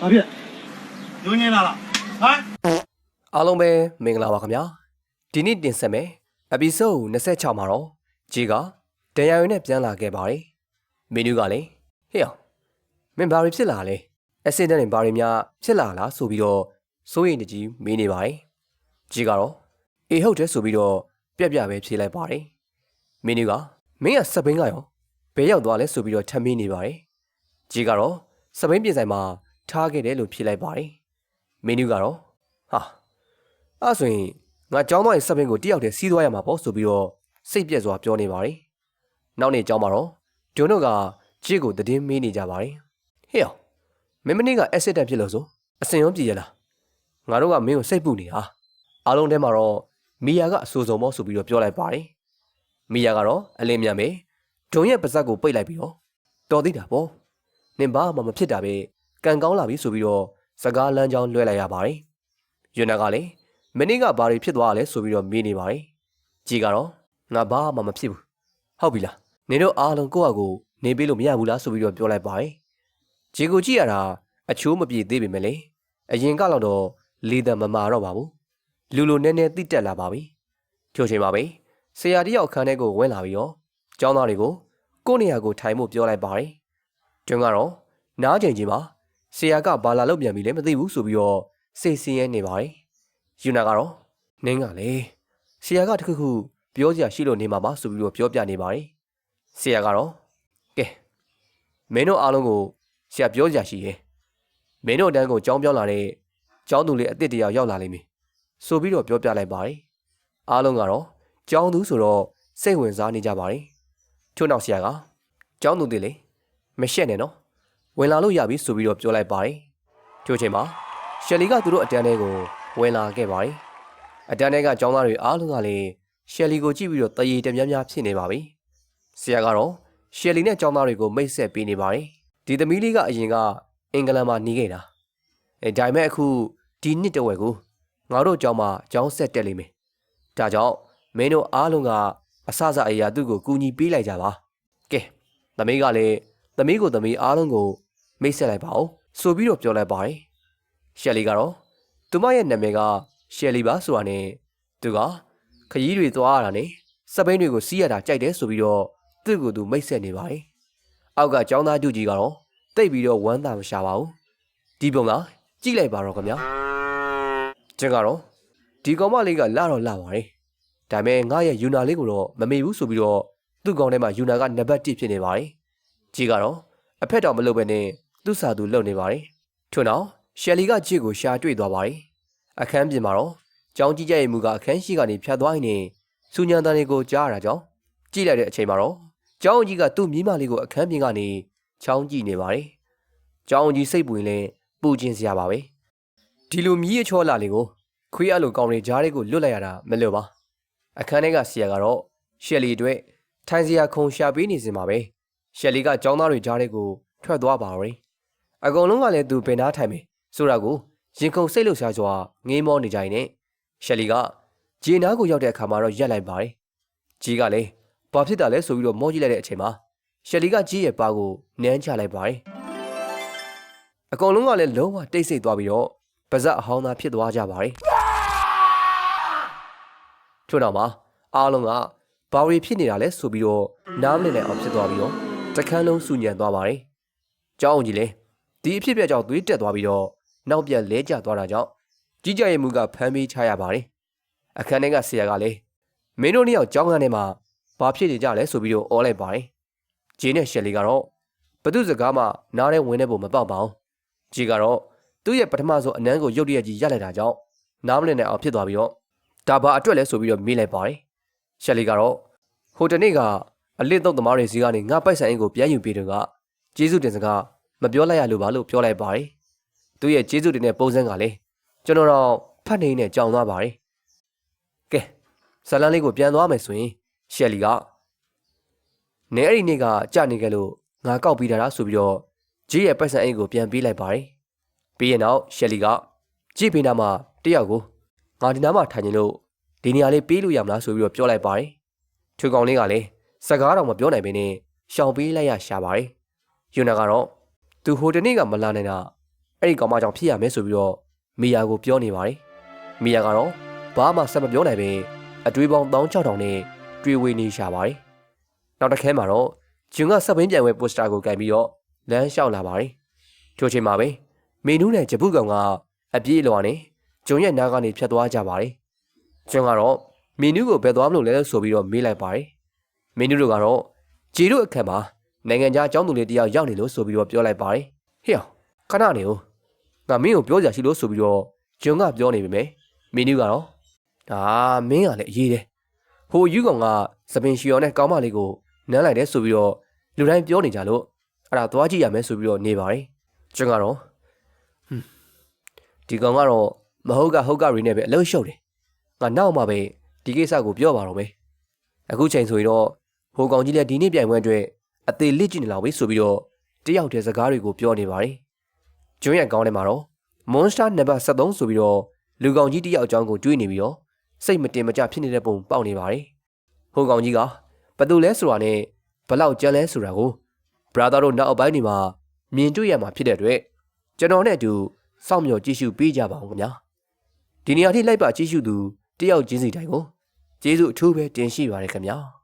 ဘာဖြစ်ညွှန်းညင်းလာလားဟမ်အားလုံးပဲမင်္ဂလာပါခင်ဗျာဒီနေ့တင်ဆက်မယ် episode 26မှာတော့ဂျီကတန်ရာရီနဲ့ပြန်လာခဲ့ပါတယ်မင်းတို့ကလည်းဟေ့အောင်မင်းဘာတွေဖြစ်လာလဲအက်ဆစ်ဒန့်တွေဘာတွေများဖြစ်လာလားဆိုပြီးတော့စိုးရိမ်တကြီးမေးနေပါတယ်ဂျီကတော့အေးဟုတ်တယ်ဆိုပြီးတော့ပြက်ပြပဲဖြေလိုက်ပါတယ်မင်းတို့ကမင်းကစပိန်ကရောဘယ်ရောက်သွားလဲဆိုပြီးတော့ထပ်မေးနေပါတယ်ဂျီကတော့စပိန်ပြည်ဆိုင်မှာ ထားခဲ့တယ်လို့ဖြေလိုက်ပါတယ်မင်းတို့ကတော့ဟာအဲ့ဆိုရင်ငါကျောင်းသားရဲ့စပင်းကိုတယောက်တည်းစီးသွားရမှာပေါ့ဆိုပြီးတော့စိတ်ပြက်စွာပြောနေပါတယ်။နောက်နေ့ကျောင်းမှာတော့ဂျွန်းတို့ကကြည့်ကိုတည်င်းမေးနေကြပါတယ်။ဟေ့အောင်မင်းမနေ့ကအက်ဆစ်တန်ဖြစ်လို့ဆိုအစင်ရောပြည်ရလား။ငါတို့ကမင်းကိုစိတ်ပူနေတာ။အားလုံးထဲမှာတော့မီယာကအဆူဆုံးပေါ့ဆိုပြီးတော့ပြောလိုက်ပါတယ်။မီယာကတော့အလင်းမြန်ပဲဂျွန်းရဲ့ပါဇက်ကိုပိတ်လိုက်ပြီးတော့တော်သေးတာပေါ့။နင်ဘာမှမဖြစ်တာပဲ ကံကောင်းလာပြီဆိုပြီးတော့စကားလမ်းကြောင်းလွှဲလိုက်ရပါတယ်။ယူနာကလည်းမနေ့ကဘာတွေဖြစ်သွားလဲဆိုပြီးတော့မေးနေပါတယ်။ကြီးကတော့ငါဘာမှမဖြစ်ဘူး။ဟုတ်ပြီလား။နင်တို့အားလုံးကိုယ့်အကူနေပေးလို့မရဘူးလားဆိုပြီးတော့ပြောလိုက်ပါတယ်။ကြီးကိုကြည့်ရတာအချိုးမပြေသေးပေမဲ့လေအရင်ကတော့တော့လေတံမမာတော့ပါဘူး။လူလိုနည်းနည်းတိတက်လာပါပြီ။ထို့ချိန်မှာပဲဆရာတယောက်ခန်းထဲကိုဝင်လာပြီးတော့ကျောင်းသားတွေကိုကိုယ့်နေရာကိုထိုင်ဖို့ပြောလိုက်ပါတယ်။ကျွန်းကတော့နားချိန်ချင်းမှာ ဆရာကဘာလာလုပ်ပြန်ပြီလဲမသိဘူးဆိုပြီးတော့စိတ်ဆင်းရဲနေပါတယ်။ယူနာကတော့နင်းကလေဆရာကတခုခုပြောစရာရှိလို့နေမှာပါဆိုပြီးတော့ပြောပြနေပါတယ်ဆရာကတော့ကဲမင်းတို့အားလုံးကိုဆရာပြောစရာရှိရဲ့မင်းတို့အတန်းကိုကြောင်းပြောင်းလာတဲ့ကျောင်းသူလေးအစ်စ်တယောက်ရောက်လာလိမ့်မယ်ဆိုပြီးတော့ပြောပြလိုက်ပါတယ်အားလုံးကတော့ကျောင်းသူဆိုတော့စိတ်ဝင်စားနေကြပါတယ်ထို့နောက်ဆရာကကျောင်းသူတွေလေမရှက်နဲ့နော် ဝင်လာလို့ရပြီဆိုပြီးတော့ပြောလိုက်ပါတယ်ထို့ချိန်မှာရှယ်လီကသူတို့အတန်းလေးကိုဝင်လာခဲ့ပါတယ်။အတန်းထဲကကျောင်းသားတွေအားလုံးကလည်းရှယ်လီကိုကြည့်ပြီးတော့တရေတများများဖြစ်နေပါပြီ။ဆရာကတော့ရှယ်လီနဲ့ကျောင်းသားတွေကိုမိတ်ဆက်ပေးနေပါတယ်။ဒီသမီးလေးကအရင်ကအင်္ဂလန်မှာနေခဲ့တာ။အဲဒါပေမဲ့အခုဒီနှစ်တဝက်ကိုငါတို့ကျောင်းမှာကျောင်းဆက်တက်လိမ့်မယ်။ဒါကြောင့်မင်းတို့အားလုံးကအဆအဆအရာသူ့ကိုကူညီပေးလိုက်ကြပါ။ကဲသမီးကလည်းသမီးကိုသမီးအားလုံးကို မိတ်ဆက်လိုက်ပါဦးဆိုပြီးတော့ပြောလိုက်ပါတယ်။ရှယ်လီကတော့သူမရဲ့နာမည်ကရှယ်လီပါဆိုတာနဲ့သူကခရီးတွေသွားရတာနဲ့စပိန်တွေကိုစီးရတာကြိုက်တယ်ဆိုပြီးတော့သူ့ကိုယ်သူမိတ်ဆက်နေပါတယ်။အောက်ကចောင်းသားတူကြီးကတော့တိတ်ပြီးတော့ဝမ်းသာမရှာပါဘူး။ဒီပုံကကြည့်လိုက်ပါတော့ခင်ဗျာ။ကျန်ကတော့ဒီကောင်မလေးကလာတော့လာပါတယ်။ဒါပေမဲ့ငါရဲ့ယူနာလေးကိုတော့မမေ့ဘူးဆိုပြီးတော့သူ့ကောင်ထဲမှာယူနာကနံပါတ်1ဖြစ်နေပါတယ်။ကြီးကတော့အဖက်တော်မလုပ်ဘဲနဲ့ သူ့စာသူလုပ်နေပါတယ်။ထို့နောက်ရှယ်လီကကြည့်ကိုရှာတွေ့သွားပါတယ်။အခန်းပြင်မှာတော့ကျောင်းကြီးကျရဲ့မူကအခန်းရှိကနေဖြတ်သွားရင်စူညံတန်တွေကိုကြားရတာကြောင့်ကြည့်လိုက်တဲ့အချိန်မှာတော့ကျောင်းကြီးကသူ့မိမလေးကိုအခန်းပြင်ကနေချောင်းကြည့်နေပါတယ်။ကျောင်းကြီးစိတ်ပူရင်လည်းပူခြင်းစရာပါပဲ။ဒီလိုမြည်ရချောလာလေးကိုခွေးအလိုကောင်တွေကြားတွေကိုလွတ်လိုက်ရတာမလွတ်ပါ။အခန်းထဲကဆရာကတော့ရှယ်လီအတွက်ထိုင်စရာခုံရှာပေးနေစင်ပါပဲ။ရှယ်လီကကျောင်းသားတွေကြားတွေကိုထွက်သွားပါရော။ အကုန်လုံးကလည်းသူပင်သားထိုင်မယ်ဆိုတာကိုရင်ခုန်စိတ်လှုပ်ရှားစွာငေးမောနေကြရင်နဲ့ရှယ်လီကဂျေနာကိုရောက်တဲ့အခါမှာတော့ရက်လိုက်ပါတယ်။ဂျီကလည်းဘာဖြစ်တာလဲဆိုပြီးတော့မောကြည့်လိုက်တဲ့အချိန်မှာရှယ်လီကဂျီရဲ့ပါကိုနမ်းချလိုက်ပါတယ်။အကုန်လုံးကလည်းလုံးဝတိတ်ဆိတ်သွားပြီးတော့ပါဇက်အဟောင်းသားဖြစ်သွားကြပါတယ်။ထို့နောက်မှာအားလုံးကဘာတွေဖြစ်နေတာလဲဆိုပြီးတော့နားမလည်နိုင်အောင်ဖြစ်သွားပြီးတော့တခန်းလုံးစူညံသွားပါတယ်။ကြောင်းကြီးလည်း ဒီအဖြစ်ပြကြောင့်သွေးတက်သွားပြီးတော့နောက်ပြန်လဲကျသွားတာကြောင့်ကြီးကြရဲ့မူကဖမ်းပေးချရပါတယ်။အခန်းထဲကဆရာကလည်းမင်းတို့နှစ်ယောက်ကြောင်းခန်းထဲမှာဘာဖြစ်နေကြလဲဆိုပြီးတော့အော်လိုက်ပါတယ်။ဂျင်းနဲ့ရှယ်လီကတော့ဘသူစကားမှနားထဲဝင်နေဖို့မပေါက်ပါဘူး။ဂျီကတော့သူ့ရဲ့ပထမဆုံးအနမ်းကိုရုတ်တရက်ကြီးရက်လိုက်တာကြောင့်နားမလည်နိုင်အောင်ဖြစ်သွားပြီးတော့ဒါဘာအတွက်လဲဆိုပြီးတော့မေးလိုက်ပါတယ်။ရှယ်လီကတော့ဟိုတနေ့ကအလစ်တော့သမားတွေစီကနေငါပိုက်ဆိုင်အင်းကိုပြန်ယူပေးတယ်ကကျေးဇူးတင်စကား မပြောလိုက်ရလို့ပါလို့ပြောလိုက်ပါတယ်။သူ့ရဲ့ကျေးဇူးတင်တဲ့ပုံစံကလည်းကျွန်တော်တော့ဖတ်နေနဲ့ကြောင်သွားပါတယ်။ကဲဇလန်လေးကိုပြန်သွားမယ်ဆိုရင်ရှယ်လီကနဲအဲ့ဒီနေ့ကကြာနေကြလို့ငါကောက်ပြီးတာလားဆိုပြီးတော့ဂျီရဲ့ပိုက်ဆံအိတ်ကိုပြန်ပေးလိုက်ပါတယ်။ပြီးရင်တော့ရှယ်လီကဂျီပေးနာမှာတယောက်ကိုငါဒီနားမှာထိုင်နေလို့ဒီနေရာလေးပေးလို့ရမလားဆိုပြီးတော့ပြောလိုက်ပါတယ်။ထွေကောင်လေးကလည်းစကားတော့မပြောနိုင်ဘဲနဲ့ရှောင်ပေးလိုက်ရရှာပါတယ်။ယူနာကတော့ သူဟိုတနေ့ကမလာနိုင်တာအဲ့ဒီကောင်မကြောင့်ဖြစ်ရမယ်ဆိုပြီးတော့မီယာကိုပြောနေပါတယ်မီယာကတော့ဘာမှဆက်မပြောနိုင်ပဲအတွေးပေါင်း16000နဲ့တွေးဝေနေရှာပါတယ်နောက်တစ်ခဲမှာတော့ဂျွန်ကစက်ပင်းပြိုင်ပွဲပိုစတာကိုကင်ပြီးတော့လမ်းလျှောက်လာပါတယ်ထို့ချိန်မှာပဲမင်းနူးနဲ့ဂျပူကောင်ကအပြေးလွာနဲ့ဂျွန်ရဲ့နားကနေဖြတ်သွားကြပါတယ်ဂျွန်ကတော့မင်းနူးကိုဘယ်သွားမလို့လဲဆိုပြီးတော့မေးလိုက်ပါတယ်မင်းနူးတို့ကတော့ဂျီတို့အခက်မှာ နိုင်ငံခြားအကြောင်းသူလေးတယောက်ရောက်နေလို့ဆိုပြီးတော့ပြောလိုက်ပါတယ်ဟေ့အောင်ခဏနေဦးငါမင်းကိုပြောကြရှိလို့ဆိုပြီးတော့ဂျွန်ကပြောနေပြီမယ်မင်းနူးကတော့ဒါမင်းကလည်းအရေးတယ်ဟိုယူကောင်ကစပင်ရှီယောနဲ့ကောင်းမလေးကိုနမ်းလိုက်တယ်ဆိုပြီးတော့လူတိုင်းပြောနေကြလို့အဲ့ဒါသွားကြည့်ရမယ်ဆိုပြီးတော့နေပါတယ်ဂျွန်ကတော့ဟွန်းဒီကောင်ကတော့မဟုတ်ကဟုတ်ကရီနဲ့ပဲအလုံးရှုပ်တယ်ငါနောက်မှပဲဒီကိစ္စကိုပြောပါတော့မယ်အခုချိန်ဆိုရင်တော့ဟိုကောင်ကြီးလည်းဒီနေ့ပြိုင်ပွဲအတွက် အသေးလစ်ကြည့်နေလောက်ပြီဆိုပြီးတော့တယောက်တည်းစကားတွေကိုပြောနေပါတယ်ဂျွန်ရဲ့ကောင်းထဲမှာတော့ Monster နံပါတ်73ဆိုပြီးတော့လူကောင်ကြီးတယောက်အကြောင်းကိုတွေးနေပြီးတော့စိတ်မတင်မကြဖြစ်နေတဲ့ပုံပေါက်နေပါတယ်ဟိုကောင်ကြီးကဘသူလဲဆိုတာနဲ့ဘလောက်ကြမ်းလဲဆိုတာကို brother တို့နောက်အပိုင်းဒီမှာမြင်တွေ့ရမှာဖြစ်တဲ့အတွက်ကျွန်တော်နဲ့အတူစောင့်မျှော်ကြည့်ရှုပေးကြပါဦးခင်ဗျာဒီနေရာထိလိုက်ပါကြည့်ရှုသူတယောက်ချင်းစီတိုင်းကိုကျေးဇူးအထူးပဲတင်ရှိပါရခင်ဗျာ